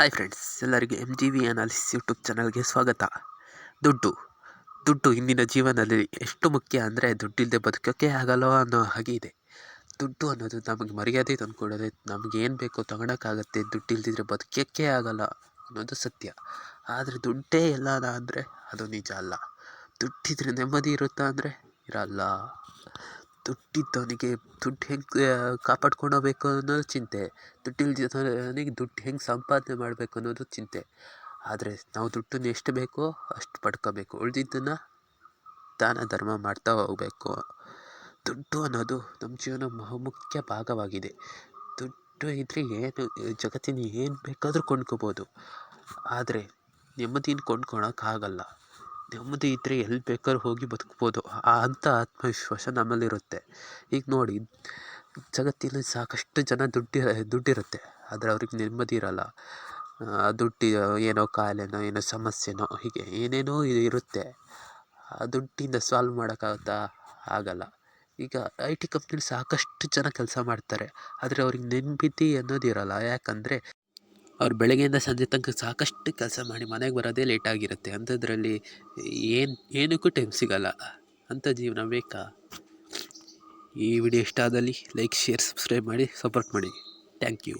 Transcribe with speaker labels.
Speaker 1: Hi friends ಎಲ್ಲರಿಗೂ M G V analysis YouTube ಚಾನಲ್ಗೆ ಸ್ವಾಗತ. ದುಡ್ಡು. ದುಡ್ಡು ಇಂದಿನ ಜೀವನದಲ್ಲಿ ಎಷ್ಟು ಮುಖ್ಯ ಅಂದರೆ ದುಡ್ಡಿಲ್ಲದೆ ಬದುಕೋಕ್ಕೆ ಆಗಲ್ಲ ಅನ್ನೋ ಹಾಗೆ ಇದೆ. ದುಡ್ಡು ಅನ್ನೋದು ನಮಗೆ ಮರ್ಯಾದೆ ತಂದುಕೊಡೋದೆ ನಮಗೆ ಏನು ಬೇಕೋ ತಗೊಳಕ್ಕಾಗತ್ತೆ. ದುಡ್ಡು ಇಲ್ದಿದ್ರೆ ಬದುಕೋಕ್ಕೆ ಆಗಲ್ಲ ಅನ್ನೋದು ಸತ್ಯ. ಆದರೆ ದುಡ್ಡೇ ಇಲ್ಲ ಅಂದರೆ ಅದು ನಿಜ ಅಲ್ಲ. ದುಡ್ಡಿದ್ರೆ ನೆಮ್ಮದಿ ಇರುತ್ತಾ ಅಂದರೆ ಇರಲ್ಲ. ದುಡ್ಡಿದ್ದವನಿಗೆ ದುಡ್ಡು ಹೆಂಗೆ ಕಾಪಾಡ್ಕೊಂಡು ಹೋಗ್ಬೇಕು ಅನ್ನೋದು ಚಿಂತೆ. ದುಡ್ಡಿಲ್ದಿದ್ದವನಿಗೆ ದುಡ್ಡು ಹೆಂಗೆ ಸಂಪಾದನೆ ಮಾಡಬೇಕು ಅನ್ನೋದು ಚಿಂತೆ. ಆದರೆ ನಾವು ದುಡ್ಡನ್ನು ಎಷ್ಟು ಬೇಕೋ ಅಷ್ಟು ಪಡ್ಕೋಬೇಕು. ಉಳಿದಿದ್ದನ್ನು ದಾನ, ಧರ್ಮ ಮಾಡ್ತಾ ಹೋಗಬೇಕು. ದುಡ್ಡು ಅನ್ನೋದು ನಮ್ಮ ಜೀವನ ಬಹುಮುಖ್ಯ ಭಾಗವಾಗಿದೆ. ದುಡ್ಡು ಇದ್ದರೆ ಏನು, ಜಗತ್ತಿನ ಏನು ಬೇಕಾದರೂ ಕೊಂಡ್ಕೋಬೋದು. ಆದರೆ ನೆಮ್ಮದಿನ ಕೊಂಡ್ಕೊಳಕ್ಕಾಗಲ್ಲ. ನೆಮ್ಮದಿ ಇದ್ದರೆ ಎಲ್ಲಿ ಬೇಕಾದ್ರೂ ಹೋಗಿ ಬದುಕ್ಬೋದು. ಅಂಥ ಆತ್ಮವಿಶ್ವಾಸ ನಮ್ಮಲ್ಲಿರುತ್ತೆ. ಈಗ ನೋಡಿ, ಜಗತ್ತಿನಲ್ಲಿ ಸಾಕಷ್ಟು ಜನ ದುಡ್ಡು, ದುಡ್ಡಿರುತ್ತೆ. ಆದರೆ ಅವ್ರಿಗೆ ನೆಮ್ಮದಿ ಇರಲ್ಲ. ದುಡ್ಡು ಏನೋ ಕಾಯಿಲೆನೋ ಏನೋ ಸಮಸ್ಯೆನೋ, ಹೀಗೆ ಏನೇನೋ ಇರುತ್ತೆ. ಆ ದುಡ್ಡಿಂದ ಸಾಲ್ವ್ ಮಾಡೋಕ್ಕಾಗುತ್ತಾ? ಆಗಲ್ಲ. ಈಗ ಐ ಟಿ ಕಂಪ್ನಿಲಿ ಸಾಕಷ್ಟು ಜನ ಕೆಲಸ ಮಾಡ್ತಾರೆ. ಆದರೆ ಅವ್ರಿಗೆ ನೆಮ್ಮದಿ ಅನ್ನೋದು ಯಾಕಂದರೆ ಅವ್ರು ಬೆಳಗ್ಗೆಯಿಂದ ಸಂಜೆ ತನಕ ಸಾಕಷ್ಟು ಕೆಲಸ ಮಾಡಿ ಮನೆಗೆ ಬರೋದೇ ಲೇಟಾಗಿರುತ್ತೆ ಅಂಥದ್ರಲ್ಲಿ ಏನು, ಏನಕ್ಕೂ ಟೈಮ್ ಸಿಗಲ್ಲ. ಅಂಥ ಜೀವನ ಬೇಕಾ? ಈ ವಿಡಿಯೋ ಇಷ್ಟ ಆದಲ್ಲಿ ಲೈಕ್ ಶೇರ್ ಸಬ್ಸ್ಕ್ರೈಬ್ ಮಾಡಿ ಸಪೋರ್ಟ್ ಮಾಡಿ. Thank you